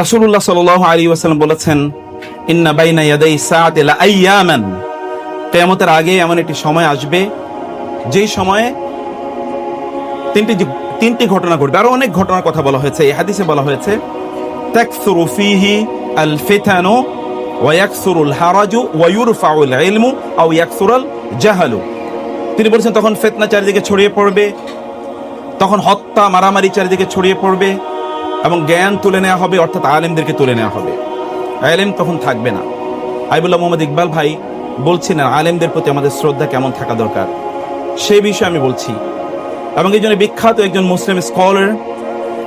রাসূলুল্লাহ সাল্লাল্লাহু আলাইহি ওয়াসাল্লাম বলেছেন, ইন্না বাইনা ইয়াদাই সাআতি লা আইয়ামান। কিয়ামতের আগে এমন একটি সময় আসবে, যেই সময়ে তিনটি তিনটি ঘটনা ঘটবে। আরও অনেক ঘটনার কথা বলা হয়েছে, এই হাদিসে বলা হয়েছে, তাকসুরু ফিহি আল ফিতানু ওয়া ইয়াকসুরুল হারাজু ওয়া ইউরফাউল ইলমু আও ইয়াকসুরাল জাহালু। তিনি বলেছেন, তখন ফিতনা চারিদিকে ছড়িয়ে পড়বে, তখন হত্যা, মারামারি চারিদিকে ছড়িয়ে পড়বে। এবং জ্ঞান তুলে নেওয়া হবে, অর্থাৎ আলেমদেরকে তুলে নেওয়া হবে। আলেম তখন থাকবে না। আইবুল্লাহ মোহাম্মদ ইকবাল ভাই বলছিলেন, আলেমদের প্রতি আমাদের শ্রদ্ধা কেমন থাকা দরকার? সেই বিষয়ে আমি বলছি। এবং এই জন্য বিখ্যাত একজন Muslim scholar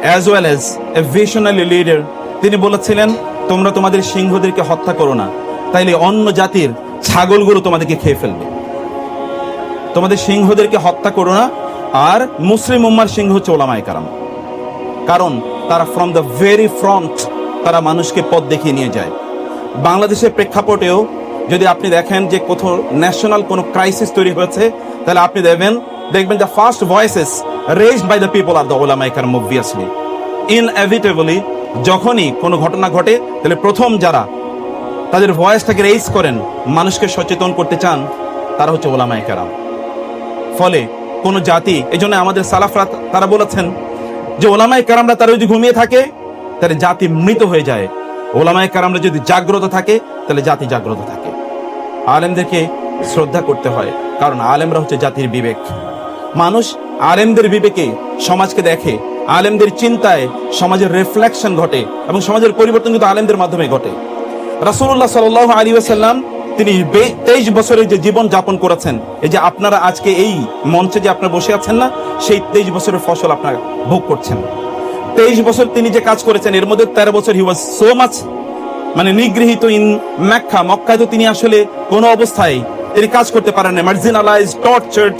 as well as a visionary leader তিনি বলেছিলেন, তোমরা তোমাদের সিংহদেরকে হত্যা করো না, তাইলে অন্য জাতির ছাগলগুলো তোমাদেরকে খেয়ে ফেলবে। তোমাদের সিংহদেরকে হত্যা করো না, আর মুসলিম উম্মার সিংহ হচ্ছে ওলামায় কারণ তারা ফ্রম দ্য ভেরি ফ্রন্ট তারা মানুষকে পথ দেখিয়ে নিয়ে যায়। বাংলাদেশের প্রেক্ষাপটেও যদি আপনি দেখেন যে কোথাও ন্যাশনাল কোনো ক্রাইসিস তৈরি হয়েছে, তাহলে আপনি দেখবেন দেখবেন the first voices raised by the people R the ওলামাই কারাম অবভিয়াসলি ইনএভিটেবলি যখনই কোনো ঘটনা ঘটে, তাহলে প্রথম যারা তাদের ভয়েসটাকে রেজ করেন, মানুষকে সচেতন করতে চান, তারা হচ্ছে ওলামাই কারাম ফলে কোনো জাতি এই জন্য আমাদের সালাফরা তারা বলেছেন যে ওলামাই কারামরা তারা যদি ঘুমিয়ে থাকে, তাহলে জাতি মৃত হয়ে যায়। ওলামাই কারামরা যদি জাগ্রত থাকে, তাহলে জাতি জাগ্রত থাকে। আলেমদেরকে শ্রদ্ধা করতে হয়, কারণ আলেমরা হচ্ছে জাতির বিবেক। মানুষ আলেমদের বিবেকে সমাজকে দেখে, আলেমদের চিন্তায় সমাজের রিফ্লেকশন ঘটে এবং সমাজের পরিবর্তন কিন্তু আলেমদের মাধ্যমে ঘটে। রাসূলুল্লাহ সাল্লাল্লাহু আলাইহি ওয়াসাল্লাম তিনি তেইশ বছরের যে জীবন যাপন করেছেন, এই যে আপনারা আজকে এই মঞ্চে যে আপনারা বসে আছেন না, সেই তেইশ বছরের ফসল আপনারা ভোগ করছেন। তেইশ বছর তিনি যে কাজ করেছেন, এর মধ্যে তেরো বছর হি ওয়াজ সো মাচ মানে নিগৃহীত ইন মক্কা মক্কায় তো তিনি আসলে কোনো অবস্থায় তিনি কাজ করতে পারেন না মার্জিনালাইজ টর্চার্ড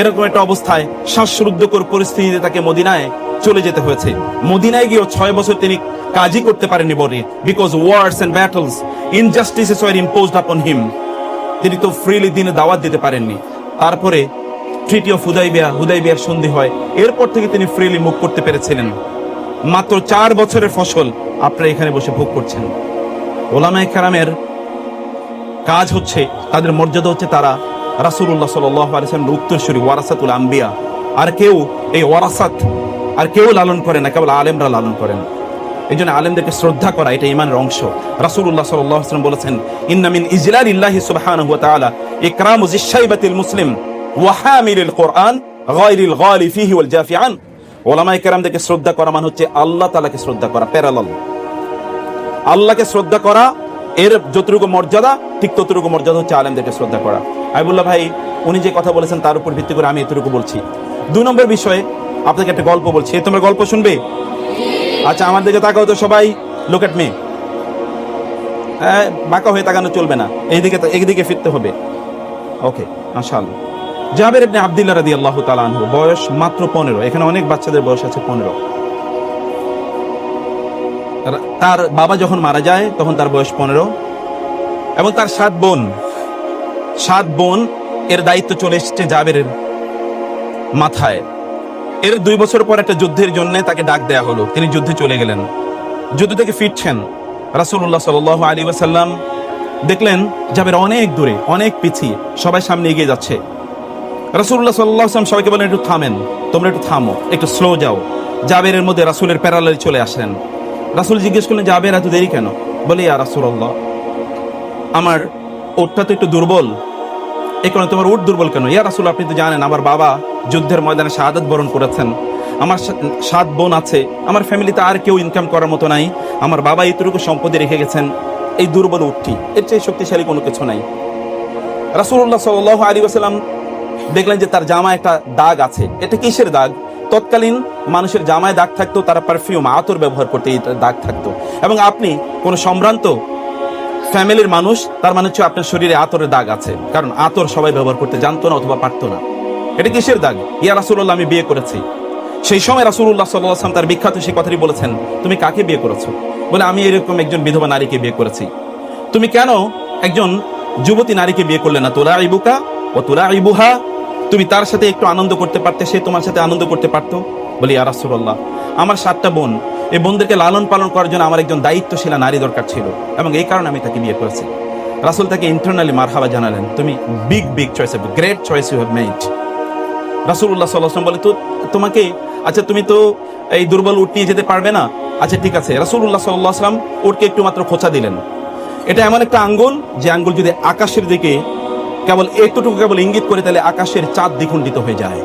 এরকম একটা অবস্থায় শ্বাসরুদ্ধকর পরিস্থিতিতে তাকে মদিনায় চলে যেতে হয়েছে। মদিনায় গিয়েও ছয় বছর তিনি কাজই করতে পারেননি বলে because wars and battles injustices war imposed upon him তিনি তো ফ্রিলি দিনে দাওয়াত দিতে পারেননি। তারপরে অফ হুদাইবিয়া হুদাইবিয়ার সন্ধি হয়। এরপর থেকে তিনি ফ্রিলি মুখ করতে পেরেছিলেন। মাত্র চার বছরের ফসল আপনারা এখানে বসে ভোগ করছেন। ওলামায়ে কেরামের কাজ হচ্ছে, তাদের মর্যাদা হচ্ছে তারা আলাইহি ওয়াসাল্লাম উত্তরসূরি ওয়ারাসাতুল আম্বিয়া। আর কেউ এই ওয়ারাসাত, আর কেউ লালন করে না, কেবল আলেমরা লালন করেন। এই জন্য আলেমদেরকে শ্রদ্ধা করা, এটা ইমানের অংশ। রাসূলুল্লাহ সাল্লাল্লাহু আলাইহি বলেছেন, ইন্না মিন ইজলালিল্লাহি সুবহানাহু ওয়া তাআলা ইকরামু যিশাইবাতিল মুসলিম কোরআন গালি ফিহি ওয়াল জাফিআন। ওলামায়ে কেরামদেরকে শ্রদ্ধা করা মানে হচ্ছে আল্লাহ তাআলাকে শ্রদ্ধা করা, প্যারালাল। আল্লাহকে শ্রদ্ধা করা, এর যতটুকু মর্যাদা, ঠিক ততটুকু মর্যাদা হচ্ছে আলেমদেরকে শ্রদ্ধা করা। আইবুল্লাহ ভাই, উনি যে কথা বলেছেন তার উপর ভিত্তি করে আমি এতটুকু বলছি। নম্বর বিষয়ে আপনাকে একটা গল্প বলছি। তোমরা গল্প শুনবে? আচ্ছা আমার দিকে তাকাও তো সবাই। লুক এট মি হ্যাঁ বাঁকা হয়ে তাকানো চলবে না। এইদিকে এইদিকে ফিরতে হবে। ওকে মাশাআল্লাহ। জাবের ইবনে আব্দুল্লাহ রাদিয়াল্লাহু তাআলা আনহু, বয়স মাত্র পনেরো। এখানে অনেক বাচ্চাদের বয়স আছে পনেরো। তার বাবা যখন মারা যায়, তখন তার বয়স পনেরো। এবং তার সাত বোন। সাত বোন এর দায়িত্ব চলে এসছে জাবেরের মাথায়। এর দুই বছর পর একটা যুদ্ধের জন্য তাকে ডাক দেয়া হলো। তিনি যুদ্ধে চলে গেলেন। যুদ্ধ থেকে ফিরছেন। রাসূলুল্লাহ সাল্লাল্লাহু আলাইহি ওয়াসাল্লাম দেখলেন জাবের অনেক দূরে, অনেক পিছিয়ে, সবাই সামনে এগিয়ে যাচ্ছে। রাসূলুল্লাহ সাল্লাল্লাহু আলাইহি সবাইকে বলেন একটু থামেন, তোমরা একটু থামো, একটু স্লো যাও। জাবেরের মধ্যে রাসূলের প্যারালালি চলে আসেন রাসূল জিজ্ঞেস করলেন জাবের এত দেরি কেন? বলে, ইয়া রাসূলুল্লাহ, আমার ওটটা তো একটু দুর্বল। এই কারণে তোমার উট দুর্বল কেন? ইয়া রাসূল, আপনি তো জানেন, আমার বাবা যুদ্ধের ময়দানে শাহাদাত বরণ করেছেন। আমার সাত বোন আছে, আমার ফ্যামিলিতে আর কেউ ইনকাম করার মতো নাই। আমার বাবা এইটুকু সম্পত্তি রেখে গেছেন, এই দুর্বল উটটি। এর চেয়ে শক্তিশালী কোনো কিছু নাই। রাসূলুল্লাহ সাল্লাল্লাহু আলাইহি ওয়াসাল্লাম দেখলেন যে তার জামায় একটা দাগ আছে। এটা কিসের দাগ? তৎকালীন মানুষের জামায় দাগ থাকতো, তারা পারফিউম আতর ব্যবহার করতে দাগ থাকতো। এবং আপনি কোন সম্ভ্রান্ত ফ্যামিলির মানুষ, তার মানে হচ্ছে আপনার শরীরে আতরের দাগ আছে। কারণ আতর সবাই ব্যবহার করতে জানতো না অথবা পারতো না। এটা কিসের দাগ? ইয়া রাসূলুল্লাহ, আমি বিয়ে করেছি। সেই সময় আলাইহি ওয়াসাল্লাম তার বিখ্যাত সেই কথাটি বলেছেন, তুমি কাকে বিয়ে করেছ? বলে, আমি এরকম একজন বিধবা নারীকে বিয়ে করেছি। তুমি কেন একজন যুবতী নারীকে বিয়ে করলে না? তোলা ইবুকা ও তোলা ইবুহা তুমি তার সাথে একটু আনন্দ করতে পারতে, সে তোমার সাথে আনন্দ করতে পারতো? বলি রাসূলুল্লাহ, আমার সাতটা বোন, এই বোনদেরকে লালন পালন করার জন্য আমার একজন দায়িত্বশীলা নারী দরকার ছিল এবং এই কারণে আমি তাকে বিয়ে করেছি। রাসুল তাকে ইন্টারনালি মারহাবা জানালেন, তুমি big big choice great choice you have made রাসুল্লাহ সাল্লাম বলে, তো তোমাকে আচ্ছা তুমি তো এই দুর্বল উট নিয়ে যেতে পারবে না? আচ্ছা ঠিক আছে। রাসুল্লাহ সাল্লাহ সাল্লাম উটকে একটু মাত্র খোঁচা দিলেন। এটা এমন একটা আঙ্গুল, যে আঙ্গুল যদি আকাশের দিকে কেবল এতটুকু কেবল ইঙ্গিত করে, তাহলে আকাশের চাঁদ দ্বিখণ্ডিত হয়ে যায়।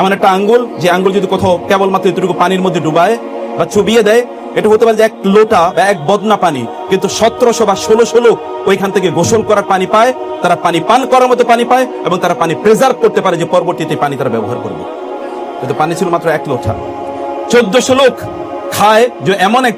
এমন একটা আঙ্গুল, যে আঙ্গুল যদি কোথাও কেবলমাত্র এতটুকু পানির মধ্যে ডুবায় বা চুবিয়ে দেয় এটা হতে পারে যে এক লোটা বা এক বদনা পানি, কিন্তু সতেরোশো বা ষোলোশো লোক ওইখান থেকে গোসল করার পানি পায়, তারা পানি পান করার মতো পানি পায় এবং তারা পানি প্রেজার্ভ করতে পারে যে পরবর্তীতে পানি তারা ব্যবহার করবে। কিন্তু পানি ছিল মাত্র এক লোটা। চোদ্দশো লোক খায় যে এমন এক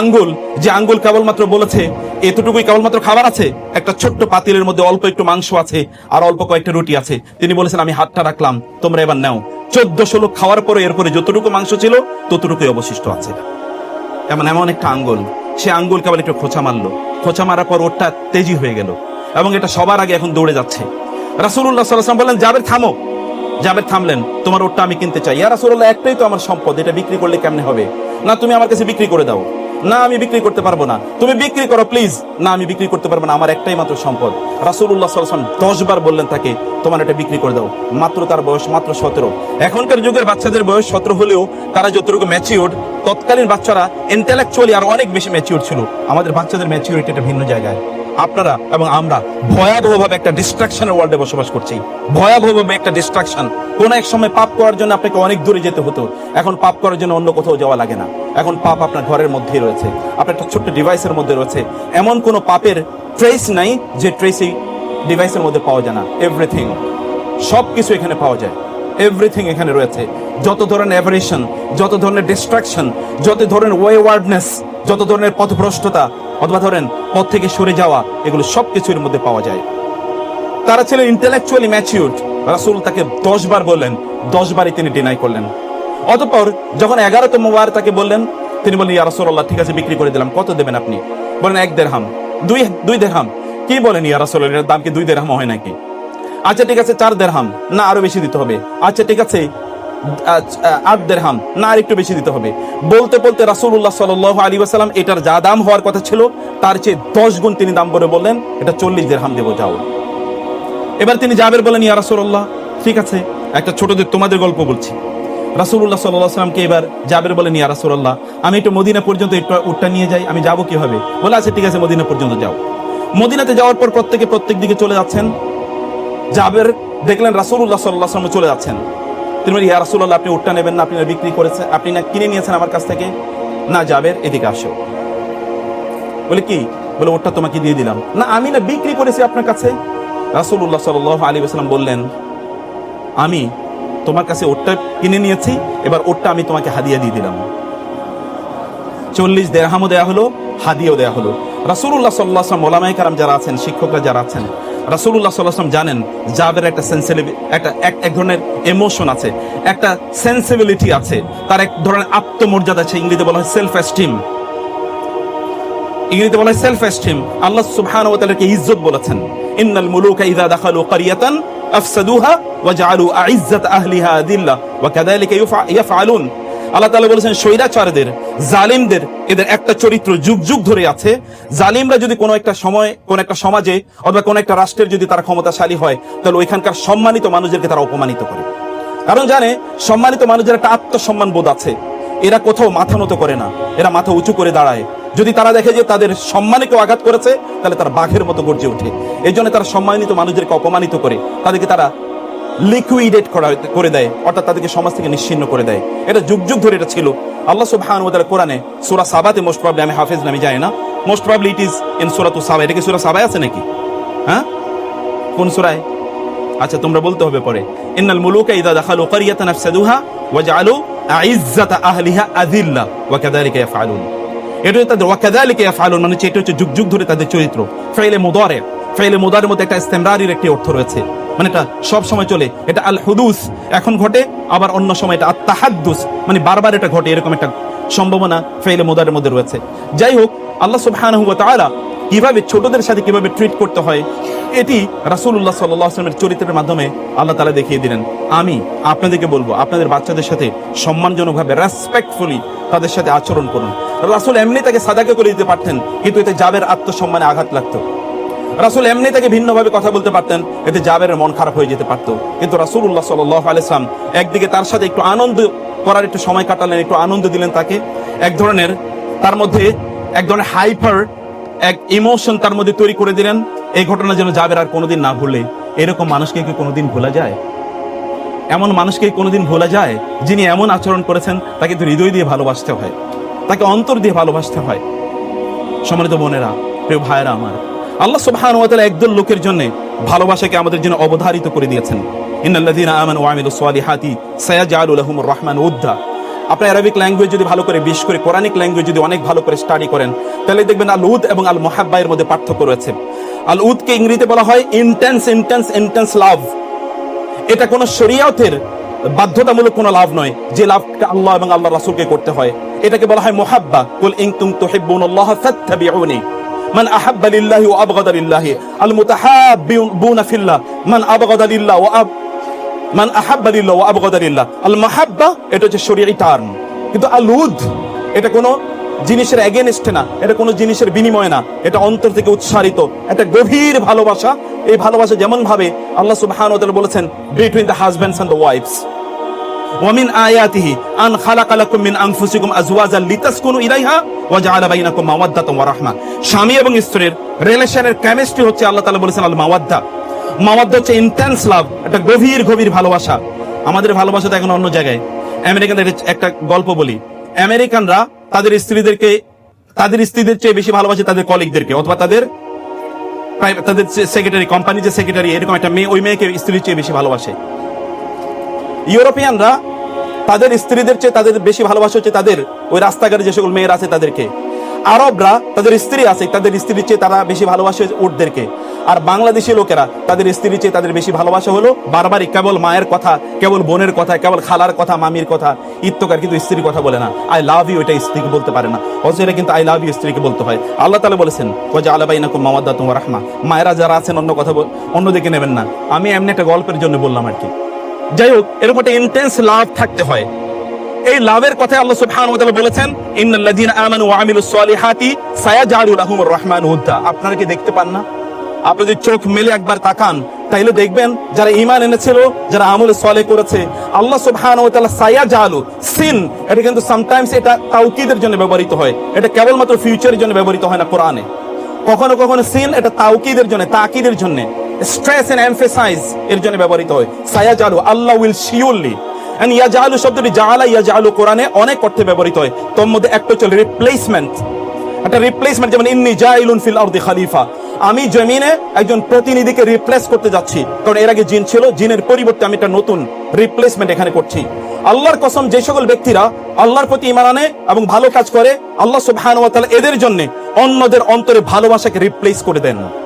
আঙ্গুল, যে আঙ্গুল কেবলমাত্র বলেছে, এতটুকুই কেবলমাত্র খাবার আছে, একটা ছোট্ট পাতিলের মধ্যে অল্প একটু মাংস আছে আর অল্প কয়েকটা রুটি আছে। তিনি বলেছেন, আমি হাতটা রাখলাম, তোমরা এবার নাও। চোদ্দশো লোক খাওয়ার পরে এরপরে যতটুকু মাংস ছিল, ততটুকুই অবশিষ্ট আছে। এমন এমন একটা আঙ্গুল। সে আঙ্গুল কেবল একটু খোঁচা মারলো। খোঁচা মারার পর ওরটা তেজি হয়ে গেল এবং এটা সবার আগে এখন দৌড়ে যাচ্ছে। রাসুল্লাহ সাল্লাম বললেন যাবে থামো। যাবে থামলেন, তোমার ওরটা আমি কিনতে চাই। ইয়া রাসুল্লাহ একটাই তো আমার সম্পদ, এটা বিক্রি করলে কেমনে হবে? না, তুমি আমার কাছে বিক্রি করে দাও। না, আমি বিক্রি করতে পারব না। তুমি বিক্রি করো প্লিজ না, আমি বিক্রি করতে পারব না, আমার একটাই মাত্র সম্পদ। রাসুল্লাহ আলাইহি দশ বার বললেন তাকে, তোমার এটা বিক্রি করে দাও। মাত্র তার বয়স মাত্র সতেরো। এখনকার যুগের বাচ্চাদের বয়স সতেরো হলেও তারা যতটুকু ম্যাচিওর তৎকালীন বাচ্চারা ইন্টেলেকচুয়ালি আর অনেক বেশি ম্যাচিওর ছিল। আমাদের বাচ্চাদের ম্যাচিউরিটি একটা ভিন্ন জায়গায়। আপনারা এবং আমরা ভয়াবহভাবে একটা ডিস্ট্রাকশনের ওয়ার্ল্ডে বসবাস করছি। ভয়াবহভাবে একটা ডিস্ট্রাকশন কোন এক সময় পাপ করার জন্য আপনাকে অনেক দূরে যেতে হতো। এখন পাপ করার জন্য অন্য কোথাও যাওয়া লাগে না। এখন পাপ আপনার ঘরের মধ্যেই রয়েছে। আপনার একটা ছোট্ট ডিভাইসের মধ্যে রয়েছে। এমন কোনো পাপের ট্রেস নাই যে ট্রেস এই ডিভাইসের মধ্যে পাওয়া যায় না। এভরিথিং সব কিছু এখানে পাওয়া যায়। এভরিথিং এখানে রয়েছে। যত ধরনের অ্যাভারেশন যত ধরনের ডিস্ট্রাকশন যত ধরনের ওয়েওয়ার্ডনেস যত ধরনের পথভ্রষ্টতা অথবা ধরেন পথ থেকে সরে যাওয়া, এগুলো সব কিছুর মধ্যে পাওয়া যায়। তারা ছিলেন ইন্টেলেকচুয়ালি ম্যাচিউরড রাসূল তাকে দশ বার বললেন, দশ বারই তিনি ডিনাই করলেন। অতঃপর যখন এগারোতম বার তাকে বললেন, তিনি বললেন, ইয়া রাসূলুল্লাহ, ঠিক আছে, বিক্রি করে দিলাম। কত দেবেন আপনি? বলেন এক দেড়হাম। দুই দুই দেড়হাম। কি বলেন, ইয়া রাসূলুল্লাহ, এর দাম কি দুই দেড়হাম হয় নাকি? আচ্ছা ঠিক আছে, চার দেড়হাম। না, আরও বেশি দিতে হবে। আচ্ছা ঠিক আছে না আর একটু বেশি দিতে হবে। বলতে বলতে রাসূলুল্লাহ সাল্লাল্লাহু আলাইহি ওয়াসাল্লাম, এটার যা দাম হওয়ার কথা ছিল, তার চেয়ে দশ গুণ তিনি দাম বললেন, এটা চল্লিশ দেবো, যাও। এবার তিনি জাবের বলেন, ইয়া রাসূলুল্লাহ, ঠিক আছে, একটা ছোটদের তোমাদের গল্প বলছি। রাসূলুল্লাহ সাল্লাল্লাহু আলাইহি সাল্লামকে এবার জাবের বলেন, ইয়া রাসূলুল্লাহ, আমি একটু মদিনা পর্যন্ত একটু উটটা নিয়ে যাই, আমি যাব কীভাবে? বলে আছে ঠিক আছে, মদিনা পর্যন্ত যাও। মদিনাতে যাওয়ার পর প্রত্যেকে প্রত্যেক দিকে চলে যাচ্ছেন। জাবের দেখলেন রাসূলুল্লাহ সাল্লাল্লাহু আলাইহি ওয়াসাল্লাম চলে যাচ্ছেন। তিনি বলেন, ইয়া রাসূলুল্লাহ, আপনি উটটা নেবেন না, আপনি বিক্রি করেছেন, আপনি না কিনে নিয়েছেন আমার কাছ থেকে? না জাবের এদিকে আসো। বলে কি? বলে ওটা তোমাকে দিয়ে দিলাম। না, আমি না বিক্রি করেছি আপনার কাছে? রাসূলুল্লাহ সাল্লাল্লাহু আলাইহি ওয়াসাল্লাম বললেন, আমি তোমার কাছে ওটটা কিনে নিয়েছি, এবার ওটটা আমি তোমাকে হাদিয়া দিয়ে দিলাম। চল্লিশ দেড়হামও দেয়া হলো, হাদিয়াও দেয়া হলো। রাসূলুল্লাহ সাল্লাল্লাহু আলাইহি ওয়াসাল্লাম কারাম যারা আছেন, শিক্ষকরা যারা আছেন আলাইহি ওয়াসাল্লাম জানেন যাদের একটা সেন্সিটিভ একটা এক এক ধরনের ইমোশন আছে, একটা সেন্সিবিলিটি আছে, তার এক ধরনের আত্মমর্যাদা আছে, ইংরেজিতে বলা হয় সেলফ এস্টিম ইংরেজিতে বলা হয় সেলফ এস্টিম আল্লাহ সুবহানাহু ওয়া তাআলাকে ইজ্জত বলেছেন, ইন্নাল মুলুকা ইযা দাখালু ক্বরিয়াতান আফসাদুহা ওয়া জাআলু আইজ্জাত আহলিহা আদিল্লা ওয়া কাযালিকা ইয়াফআলুন। আল্লাহ তাআলা বলেছেন, স্বৈরাচারদের, জালিমদের, এদের একটা চরিত্র যুগ যুগ ধরে আছে। জালিমরা যদি কোনো একটা সময়, কোন একটা সমাজে অথবা কোন একটা রাষ্ট্রের যদি তারা ক্ষমতাশালী হয়, তাহলে ওইখানকার সম্মানিত মানুষদেরকে তারা অপমানিত করে। কারণ জানে, সম্মানিত মানুষের একটা আত্মসম্মান বোধ আছে। এরা কোথাও মাথা নত করে না। এরা মাথা উঁচু করে দাঁড়ায়। যদি তারা দেখে যে তাদের সম্মানে কেউ আঘাত করেছে, তাহলে তারা বাঘের মতো গর্জে ওঠে। এই জন্য তারা সম্মানিত মানুষদেরকে অপমানিত করে। তাদেরকে তারা লিকুইডেট করা করে দেয়, অর্থাৎ তাদেরকে সমাজ থেকে নিশ্চিন্ন করে দেয়। এটা যুগ যুগ ধরে এটা ছিল। আল্লাহ সুবহান ওয়া তাআলা কোরআনে সূরা সাবাতে মোস্ট প্রবলি আমি হাফেজ নামি জানি না। Most probably it is in সূরাতু সাবা। এটা কি সূরা সাবায় আছে নাকি? হ্যাঁ? কোন সূরায়? আচ্ছা তোমরা বলতে হবে পরে। ইন্নাল ইযা দাখালু আহলিহা এটা তাদের মানে এটা হচ্ছে যুগ যুগ ধরে তাদের চরিত্র। ফাইলে মুদারে, ফাইলে মুদারের মধ্যে একটা ইস্তেমরারির একটি অর্থ রয়েছে। মানে এটা সব সময় চলে। এটা আল হুদুস এখন ঘটে, আবার অন্য সময় এটা আত তাহাদ্দুস মানে বারবার এটা ঘটে, এরকম একটা সম্ভাবনা ফাইলে মুদারের মধ্যে রয়েছে। যাই হোক, আল্লাহ সুবহানাহু ওয়া তাআলা কীভাবে ছোটদের সাথে কীভাবে ট্রিট করতে হয়, এটি রাসূলুল্লাহ সাল্লাল্লাহু আলাইহি চরিত্রের মাধ্যমে আল্লাহ তাআলা দেখিয়ে দিলেন। আমি আপনাদেরকে বলব, আপনাদের বাচ্চাদের সাথে সম্মানজনকভাবে রেসপেক্টফুলি তাদের সাথে আচরণ করুন। রাসুল এমনি তাকে সাদাকে করে দিতে পারতেন, কিন্তু এতে জাবের আত্মসম্মানে আঘাত লাগতো। রাসূল এমনি তাকে ভিন্নভাবে কথা বলতে পারতেন, এতে জাবেরের মন খারাপ হয়ে যেতে পারতো। কিন্তু রাসূলুল্লাহ সাল্লাল্লাহু আলাইহি সাল্লাম একদিকে তার সাথে একটু আনন্দ করার একটু সময় কাটালেন, একটু আনন্দ দিলেন তাকে। এক ধরনের তার মধ্যে এক ধরনের হাইপার, এক ইমোশন তার মধ্যে তৈরি করে দিলেন। এই ঘটনা যেন জাবের আর কোনোদিন না ভুলে। এরকম মানুষকে কি কোনোদিন ভোলা যায়? এমন মানুষকে কোনোদিন ভোলা যায় যিনি এমন আচরণ করেছেন, তাকে তো হৃদয় দিয়ে ভালোবাসতে হয়, তাকে অন্তর দিয়ে ভালোবাসতে হয়। সম্মানিত বোনেরা, প্রিয় ভাইয়েরা আমার আল্লাহ সুবহানাহু ওয়া তাআলা একদল লোকের জন্য ভালোবাসাকে আমাদের জন্য অবধারিত করে দিয়েছেন। ইন্নাল্লাযীনা আমানু ওয়া আমিলুস সালিহাতি সায়াজআলু লাহুমুর রহমান উদ্দা। আপনি আরবিক ল্যাঙ্গুয়েজ যদি ভালো করে, বিশেষ করে কোরআনিক ল্যাঙ্গুয়েজ যদি অনেক ভালো করে স্টাডি করেন, তাহলে দেখবেন আল উদ এবং আল মুহাব্বা এর মধ্যে পার্থক্য রয়েছে। আল উদকে ইংরেজিতে বলা হয় ইন্টেন্স ইন্টেন্স ইন্টেন্স লাভ এটা কোন শরিয়াতের বাধ্যতামূলক কোনো লাভ নয়, যে লাভটা আল্লাহ এবং আল্লাহ রাসূলকে করতে হয়। এটাকে বলা হয় মুহাব্বা কুল ইন কুম তুহিব্বুনাল্লাহ ফাত্তাবিউনি। আবগাদা লিল্লাহি। আল মুতাহাব্বিউনা ফিল্লাহ। মান আবগাদা লিল্লাহ ওয়া আব মান আহাব্বা লিল্লাহ ওয়া আবগাদা লিল্লাহ। আল মাহাব্বা, এটা হচ্ছে শরীয়ী টার্ম। কিন্তু আল উদ, এটা কোনো জিনিসের এগেনস্টে না। এটা কোনো জিনিসের বিনিময় না। এটা অন্তর থেকে উৎসারিত একটা গভীর ভালোবাসা। এই ভালোবাসা যেমন ভাবে আল্লাহ তাআলা বলেছেন between the husbands and the wives ওয়ামিন আয়াতিহি আন খালাকালাকুম মিন আনফুসিকুম আজওয়াজাল লিতাসকুনু ইলাইহা ওয়া জাআলা বাইনাকুম মাওয়াদ্দাতান ওয়া রাহমা এবং স্ত্রীর রিলেশনের কেমিস্ট্রি হচ্ছে আল্লাহ তাআলা বলেছেন আল মাওয়াদ্দা। মাওয়াদ্দা হচ্ছে ইন্টেন্স লাভ একটা গভীর গভীর ভালোবাসা। আমাদের ভালোবাসা তো এখন অন্য জায়গায়। আমেরিকানদের একটা গল্প বলি। আমেরিকানরা তাদের স্ত্রীদেরকে তাদের স্ত্রীদের চেয়ে বেশি ভালোবাসে তাদের কলিগদেরকে অথবা তাদের তাদের সেক্রেটারি কোম্পানি যে সেক্রেটারি এরকম একটা মেয়ে ওই মেয়েকে স্ত্রীর চেয়ে বেশি ভালোবাসে। ইউরোপিয়ানরা তাদের স্ত্রীদের চেয়ে তাদের বেশি ভালোবাসা হচ্ছে তাদের ওই রাস্তাঘাটে যে সকল মেয়েরা আছে তাদেরকে। আরবরা তাদের স্ত্রী আছে, তাদের স্ত্রীর চেয়ে তারা বেশি ভালোবাসে উটদেরকে। আর বাংলাদেশি লোকেরা তাদের স্ত্রীর চেয়ে তাদের বেশি ভালোবাসা হলো বারবারই কেবল মায়ের কথা, কেবল বোনের কথা, কেবল খালার কথা, মামির কথা, ইত্যকার কিন্তু স্ত্রীর কথা বলে না। আই লাভ ইউ এটা স্ত্রীকে বলতে পারে না। অথচ কিন্তু আই লাভ ইউ স্ত্রীকে বলতে হয়। আল্লাহ তালা বলেছেন ওজা আলাবাইনাকুম মামাদ্দা তোমার রাহমা। মায়েরা যারা আছেন, অন্য কথা অন্যদিকে নেবেন না। আমি এমনি একটা গল্পের জন্য বললাম আর কি। যাই হোক, এরকম একটা ইন্টেন্স লাভ থাকতে হয়। এই লাভের কথা আল্লাহ সুবহানাহু ওয়া তাআলা বলেছেন, ইন্নাল্লাযীনা আমানু ওয়া আমিলুস সালিহাতি সায়াজআলু লাহুমুর রহমানু উদ্দা। আপনারা কি দেখতে পান না? আপনি যদি চোখ মেলে একবার তাকান, তাইলে দেখবেন যারা ঈমান এনেছিল, যারা আমল সালেহ করেছে, আল্লাহ সুবহানাহু ওয়া তাআলা সায়াজআলু সিন, এটা কিন্তু সামটাইমস এটা তাওকীদের জন্য ব্যবহৃত হয়। এটা কেবলমাত্র ফিউচারের জন্য ব্যবহৃত হয় না কোরআনে। কখনো কখনো সিন এটা তাওকীদের জন্য, তাকিদের জন্য। স্ট্রেস এন্ড এমফেসাইজ এর জন্য ব্যবহৃত হয়। সায়াজালু, আল্লাহ উইল শিওরলি। এন্ড ইয়াজালু শব্দটি জাআলা ইয়াজালু কোরআনে অনেক অর্থে ব্যবহৃত হয়। তোর মধ্যে একটা হচ্ছে রিপ্লেসমেন্ট একটা রিপ্লেসমেন্ট যেমন, ইন্নি জাইলুন ফিল আরদি খলিফা। আমি জমিনে একজন প্রতিনিধিকে রিপ্লেস করতে যাচ্ছি। কারণ এর আগে জিন ছিল, জিনের পরিবর্তে আমি একটা নতুন রিপ্লেসমেন্ট এখানে করছি। আল্লাহর কসম, যে সকল ব্যক্তিরা আল্লাহর প্রতি ইমান আনে এবং ভালো কাজ করে, আল্লাহ সুবহানাহু ওয়া তাআলা এদের জন্য অন্যদের অন্তরে ভালোবাসাকে রিপ্লেস করে দেন।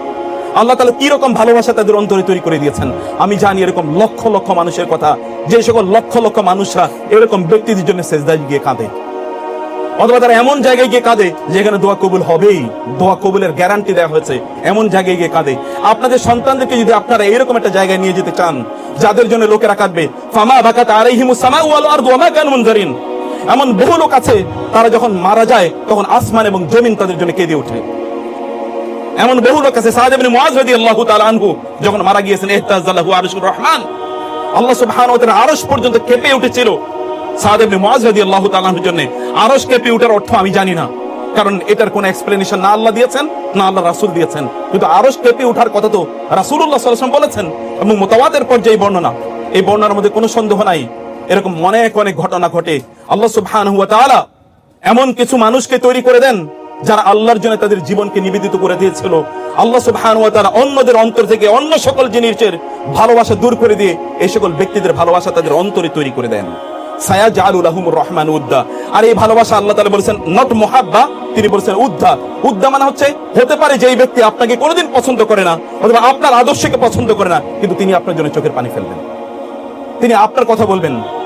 আল্লাহ তাআলা কি রকম ভালোবাসা তাদের অন্তরে তৈরি করে দিয়েছেন? আমি জানি এরকম লক্ষ লক্ষ মানুষের কথা। যে সকল লক্ষ লক্ষ মানুষরা এরকম ব্যক্তিদের জন্য সেজদায় গিয়ে কাঁদে। অথবা তারা এমন জায়গায় গিয়ে কাঁদে, যেখানে দোয়া কবুল হবেই। দোয়া কবুলের গ্যারান্টি দেওয়া হয়েছে, এমন জায়গায় গিয়ে কাঁদে। আপনাদের সন্তানদেরকে যদি আপনারা এরকম একটা জায়গায় নিয়ে যেতে চান, যাদের জন্য লোকেরা কাঁদবে, ফামা বাকাত আলাইহিমুস সামাউ ওয়াল আরদু ওয়া মা কানু মুনজারিন। এমন বহু লোক আছে, তারা যখন মারা যায়, তখন আসমান এবং জমিন তাদের জন্য কেঁদে ওঠে। এমন বহু লোক আছে তাআলা আনহু, যখন মারা গিয়েছেন ইহতাজাল্লাহু আরশুর রহমান। আল্লাহ সুবহানাহু ওয়া তাআলা আরশ পর্যন্ত কেঁপে উঠেছিল রাদিয়াল্লাহু তাআলার জন্য। আরশ কেঁপে ওঠার অর্থ আমি জানি না, কারণ এটার কোন এক্সপ্লেনেশন না আল্লাহ দিয়েছেন, না আল্লাহ দিয়েছেন। কিন্তু আরশ কেঁপে ওঠার কথা তো রাসূলুল্লাহ সাল্লাল্লাহু আলাইহি বলেছেন, এবং মুতাওয়াতির পর্যায়ে বর্ণনা, এই বর্ণনার মধ্যে কোনো সন্দেহ নাই। এরকম অনেক অনেক ঘটনা ঘটে। আল্লাহ সুবহানাহু ওয়া তাআলা এমন কিছু মানুষকে তৈরি করে দেন যারা আল্লাহর জন্য তাদের জীবনকে নিবেদিত করে দিয়েছিল, আল্লাহ সুবহানাহু ওয়া তাআলা অন্যদের অন্তর থেকে অন্য সকল জিনিসের ভালোবাসা দূর করে দিয়ে এই সকল ব্যক্তিদের ভালোবাসা তাদের অন্তরে তৈরি করে দেন। সায়া জালুল আহমুর রহমান উদ্দা। আর এই ভালোবাসা আল্লাহ তাআলা বলেছেন, নট মোহাব্বা তিনি বলেছেন, উদ্দা উদ্দা মানে হচ্ছে, হতে পারে যে ব্যক্তি আপনাকে কোনোদিন পছন্দ করে না, অথবা আপনার আদর্শকে পছন্দ করে না, কিন্তু তিনি আপনার জন্য চোখের পানি ফেলবেন। তিনি আপনার কথা বলবেন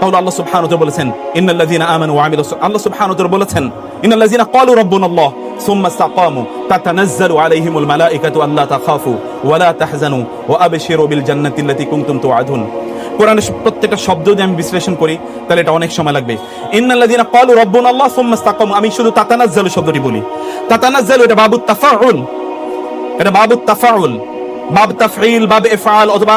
তাহলে আল্লাহ সুবহানাহু ওয়া বলেছেন ইন্নাল্লাযীনা আমানু ওয়া আমিলুস আল্লাহ সুবহানাহু ওয়া বলেছেন ইন্নাল্লাযীনা ক্বালু রাব্বুনাল্লাহ সুম্মা ইসতাকামু তাতানাজ্জালু আলাইহিমুল মালাইকাতু আল্লা তাখাফু ওয়া লা তাহজানু ওয়া আবশিরু বিল জান্নাতি আল্লাতী কুনতুম তুআদুন কোরআনের প্রত্যেকটা শব্দ যদি আমি বিশ্লেষণ করি, তাহলে এটা অনেক সময় লাগবে। ইন্নাল্লাযীনা ক্বালু রাব্বুনাল্লাহ সুম্মা ইসতাকামু আমি শুধু তাতানাজ্জালু শব্দটি বলি। তাতানাজ্জালু এটা বাবু তাফাউল। এটা বাবু তাফাউল। বাব তাফঈল বাব ইফআল অথবা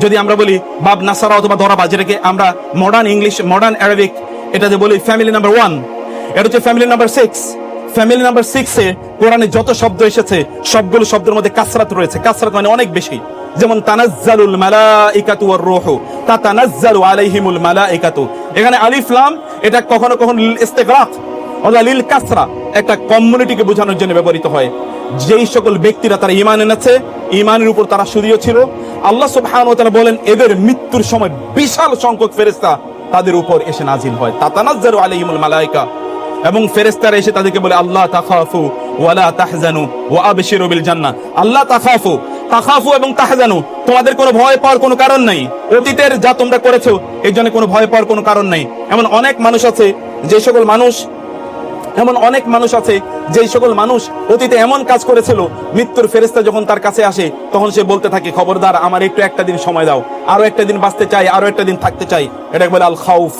যদি আমরা বলি বাব নাসারা অথবা দরাবা যেটাকে আমরা মডার্ন ইংলিশ মডার্ন অ্যারাবিক এটাতে বলি ফ্যামিলি নাম্বার ওয়ান এটা হচ্ছে family number six family number সিক্সে কোরআনে যত শব্দ এসেছে, সবগুলো শব্দের মধ্যে কাসরাত রয়েছে। কাসরাত মানে অনেক বেশি। যেমন, তানাজ্জালুল মালাইকাতু ওয়ার রূহু। তাতানাজ্জালু আলাইহিমুল মালাইকাতু। এখানে আলিফ, লাম, এটা কখনো কখনো ইস্তিগরাক অথবা লিল কাসরা একটা কমিউনিটিকে বোঝানোর জন্য ব্যবহৃত হয়। যেই সকল ব্যক্তিরা তারা ইমান এনেছে ইমানের উপর তারা সুদীয় ছিল। আল্লাহ সুবহানাহু ওয়া বলেন, এদের মৃত্যুর সময় বিশাল সংখ্যক ফেরেশতা তাদের উপর এসে নাজিল হয়। এবং ফেরেশতারা এসে তাদেরকে বলে, আল্লাহ তাখাফু ওয়ালা তাহজানু ওয়া আবশিরু বিল জান্নাহ। আল্লাহ তাখাফু তাখাফু এবং তাহজানু, তোমাদের কোনো ভয় পাওয়ার কোনো কারণ নাই। অতীতের যা তোমরা করেছ, এর জন্য কোনো ভয় পাওয়ার কোনো কারণ নাই। এমন অনেক মানুষ আছে, যে সকল মানুষ এমন অনেক মানুষ আছে, যেই সকল মানুষ অতীতে এমন কাজ করেছিল, মৃত্যুর ফেরেস্তা যখন তার কাছে আসে, তখন সে বলতে থাকে, খবরদার, আমার একটু একটা দিন সময় দাও, আরও একটা দিন বাঁচতে চাই, আরও একটা দিন থাকতে চাই। এটা বলে আল খাউফ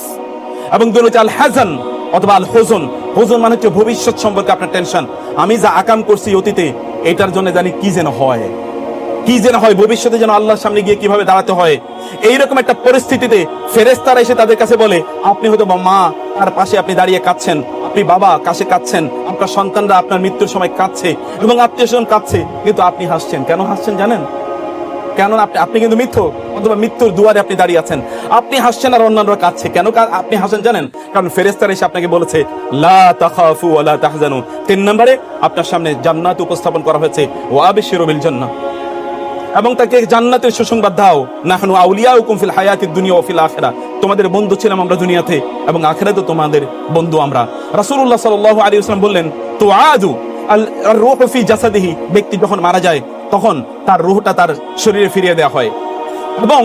এবং দুই হচ্ছে আল হাজান অথবা আল হোজন হোজন মানে হচ্ছে ভবিষ্যৎ সম্পর্কে আপনার টেনশন। আমি যা আকাম করছি অতীতে, এটার জন্য জানি কি যেন হয়। কি যেন হয়, ভবিষ্যতে যেন আল্লাহর সামনে গিয়ে কীভাবে দাঁড়াতে হয়। এইরকম একটা পরিস্থিতিতে ফেরেস্তারা এসে তাদের কাছে বলে, আপনি হয়তো মা, তার পাশে আপনি দাঁড়িয়ে কাঁদছেন আপনি বাবা কাছে কাঁদছেন। আপনার সন্তানরা আপনার মৃত্যুর সময় কাঁদছে এবং আত্মীয় স্বজন কাঁদছে, কিন্তু আপনি হাসছেন। কেন হাসছেন জানেন? কেন আপনি আপনি কিন্তু মৃত্যু অথবা মৃত্যুর দুয়ারে আপনি দাঁড়িয়ে আছেন। আপনি হাসছেন আর অন্যান্যরা কাঁদছে। কেন আপনি হাসেন জানেন? কারণ ফেরেস্তারা এসে আপনাকে বলেছে, লা তাখাফু ওয়া লা তাহজানু। তিন নম্বরে আপনার সামনে জান্নাত উপস্থাপন করা হয়েছে, ওয়া আবিশিরু বিল জান্নাহ। এবং তাকে জান্নাতের সুসংবাদ দাও। নাহনু আউলিয়াউকুম ফিল হায়াতের দুনিয়া ফিল আখেরা। তোমাদের বন্ধু ছিলাম আমরা দুনিয়াতে এবং আখেরাতে তোমাদের বন্ধু আমরা। রাসুল্লাহ সাল আলী ইসলাম বললেন তো আল রোহফি জাসাদিহি। ব্যক্তি যখন মারা যায়, তখন তার রোহটা তার শরীরে ফিরিয়ে দেওয়া হয়। এবং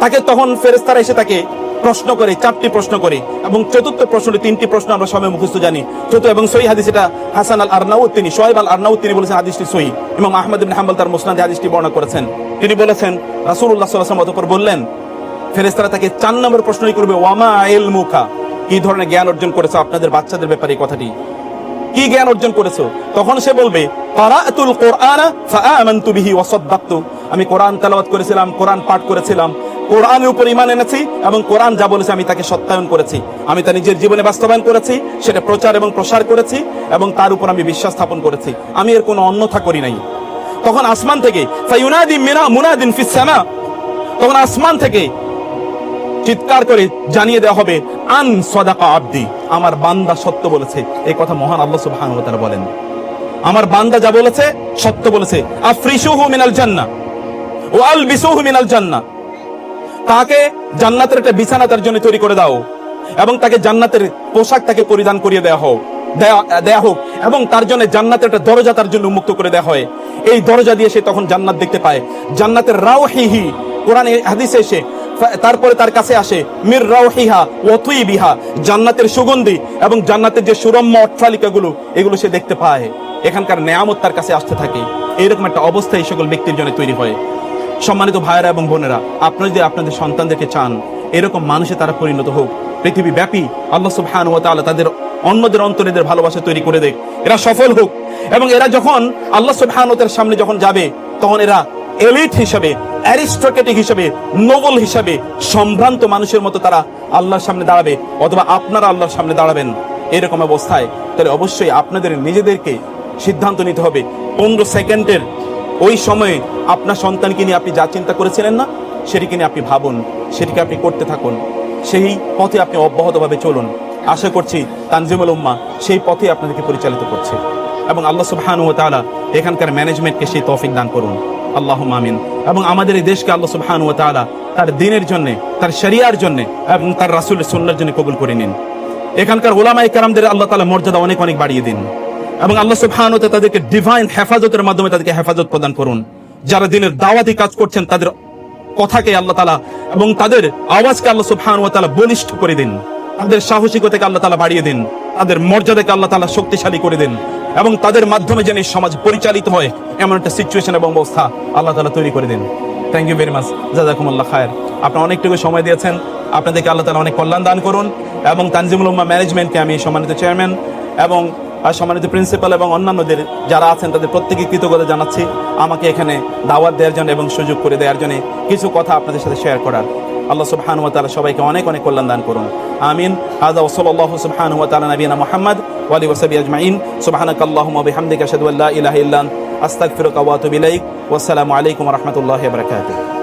তাকে তখন ফেরেস্তারা এসে তাকে প্রশ্ন করে, চারটি প্রশ্ন করে এবং চতুর্থ প্রশ্নটি তিনটি প্রশ্ন আমরা সবাই মুখস্থ জানি। চতুর্থ এবং সহি হাদিস এটা হাসান আল আরনাউত তিনি সোহেব আল আরনাউত তিনি বলেছেন হাদিসটি সহি। এবং আহমদ ইবনে হাম্বল তার মুসনাদে হাদিসটি বর্ণনা করেছেন। তিনি বলেছেন, রাসূলুল্লাহ সাল্লাল্লাহু আলাইহি ওয়াসাল্লাম বললেন ফেরেস্তারা তাকে চার নম্বর প্রশ্নই করবে, ওয়ামা ইলমুকা? কি ধরনের জ্ঞান অর্জন করেছে আপনাদের বাচ্চাদের ব্যাপারে এই কথাটি? কি জ্ঞান অর্জন করেছ? তখন সে বলবে আমি কোরআন তেলাওয়াত করেছিলাম, কোরআন পাঠ করেছিলাম। কোরআনের উপর ইমান এনেছি এবং কোরআন যা বলেছে আমি তাকে সত্যায়ন করেছি। আমি তা নিজের জীবনে বাস্তবায়ন করেছি, সেটা প্রচার এবং প্রসার করেছি এবং তার উপর আমি বিশ্বাস স্থাপন করেছি। আমি এর কোনো অন্যথা করি নাই। তখন আসমান থেকে মিনা মুনাদিন ফিস সামা। তখন আসমান থেকে চিৎকার করে জানিয়ে দেওয়া হবে, আন সদাকা আব্দি, আমার বান্দা সত্য বলেছে। এই কথা মহান আল্লাহ সুবহানাহু ওয়া তাআলা বলেন। আমার বান্দা যা বলেছে সত্য বলেছে। আফরিশুহু মিনাল জান্নাহ ওয়া আলবিসুহু মিনাল জান্নাহ। তাকে জান্নাতের একটা বিছানা তার জন্য তৈরি করে দাও এবং তাকে জান্নাতের পোশাক তাকে পরিধান করিয়ে দেওয়া হোক, দেয়া হোক এবং তার জন্য জান্নাতের একটা দরজা তার জন্য উন্মুক্ত করে দেওয়া হয়। এই দরজা দিয়ে সে তখন জান্নাত দেখতে পায়। জান্নাতের রাওহিহি, কোরআন হাদিসে এসে তারপরে তার কাছে আসে, মির রাওহিহা ওয়াতুই বিহা জান্নাতের সুগন্ধি এবং জান্নাতের যে সুরম্য অট্টালিকাগুলো, এগুলো সে দেখতে পায়। এখানকার নেয়ামত তার কাছে আসতে থাকে। এইরকম একটা অবস্থা এই সকল ব্যক্তির জন্য তৈরি হয়। সম্মানিত ভাইয়েরা এবং বোনেরা আপনারা যদি আপনাদের সন্তানদেরকে চান, এরকম মানুষে তারা পরিণত হোক। পৃথিবী ব্যাপী আল্লাহ সুবহান ওয়া তাআলা তাদের অন্যদের অন্তরে এদের ভালোবাসা তৈরি করে দেখ। এরা সফল হোক এবং এরা যখন আল্লাহ সুবহান ওয়া তাআলার সামনে যখন যাবে, তখন এরা এলিট হিসাবে, অ্যারিস্টোক্রেটিক হিসাবে, নোবেল হিসাবে সম্ভ্রান্ত মানুষের মতো তারা আল্লাহর সামনে দাঁড়াবে অথবা আপনারা আল্লাহর সামনে দাঁড়াবেন। এরকম অবস্থায় তাহলে অবশ্যই আপনাদের নিজেদেরকে সিদ্ধান্ত নিতে হবে। পনেরো সেকেন্ডের ওই সময়ে আপনার সন্তানকে নিয়ে আপনি যা চিন্তা করেছিলেন না, সেটিকে নিয়ে আপনি ভাবুন, সেটিকে আপনি করতে থাকুন। সেই পথে আপনি অব্যাহতভাবে চলুন। আশা করছি তানজিমুল উম্মা সেই পথে আপনাদেরকে পরিচালিত করছে। এবং আল্লাহ সুবহান ও তাআলা এখানকার ম্যানেজমেন্টকে সেই তৌফিক দান করুন। আল্লাহ মামিন এবং আমাদের এই দেশকে আল্লাহ সুবহান ও তাআলা তার দিনের জন্য, তার শরিয়ার জন্য এবং তার রাসূলের সুন্নাহর জন্য কবুল করে নিন। এখানকার ওলামায়ে কেরামদের আল্লাহ তালা মর্যাদা অনেক অনেক বাড়িয়ে দিন। এবং আল্লাহ সুবহান তাদেরকে ডিভাইন হেফাজতের মাধ্যমে তাদেরকে হেফাজত প্রদান করুন। যারা দিনের দাওয়াতি কাজ করছেন, তাদের কথাকে আল্লাহ তালা এবং তাদের আওয়াজকে আল্লাহ সুবহান ও তালা বলিষ্ঠ করে দিন। তাদের সাহসিকতাকে আল্লাহ তালা বাড়িয়ে দিন। তাদের মর্যাদাকে আল্লাহ তালা শক্তিশালী করে দিন এবং তাদের মাধ্যমে যেন সমাজ পরিচালিত হয়, এমন একটা সিচুয়েশন এবং অবস্থা আল্লাহ তালা তৈরি করে দিন। থ্যাংক ইউ ভেরি মাচ জাজাকুম আল্লাহ খায়ের। আপনারা অনেকটুকু সময় দিয়েছেন। আপনাদেরকে আল্লাহ তালা অনেক কল্যাণ দান করুন এবং তানজিমুল উম্মা ম্যানেজমেন্টকে আমি সম্মানিত চেয়ারম্যান এবং সম্মানিত প্রিন্সিপাল এবং অন্যান্যদের যারা আছেন, তাদের প্রত্যেকে কৃতজ্ঞতা জানাচ্ছি। আমাকে এখানে দাওয়াত দেওয়ার জন্য এবং সুযোগ করে দেওয়ার জন্য কিছু কথা আপনাদের সাথে শেয়ার করার। আল্লাহ সুবহান ওয়া তাআলা সবাইকে অনেক অনেক কল্যাণ দান করুন। আমিন। হাযা ওয়া সাল্লাল্লাহু সুবহান ওয়া তাআলা নবিয়ানা মুহাম্মদ ওয়া আলিহি ওয়া সাহবিহি আজমাইন। সুবহানাকাল্লাহুম্মা ওয়া বিহামদিকা আশহাদু আল্লা ইলাহা ইল্লা আস্তাগফিরুকা ওয়া আতুবু ইলাইক। ওয়া আসসালামু আলাইকুম ওয়া রাহমাতুল্লাহি ওয়া বারাকাতুহু।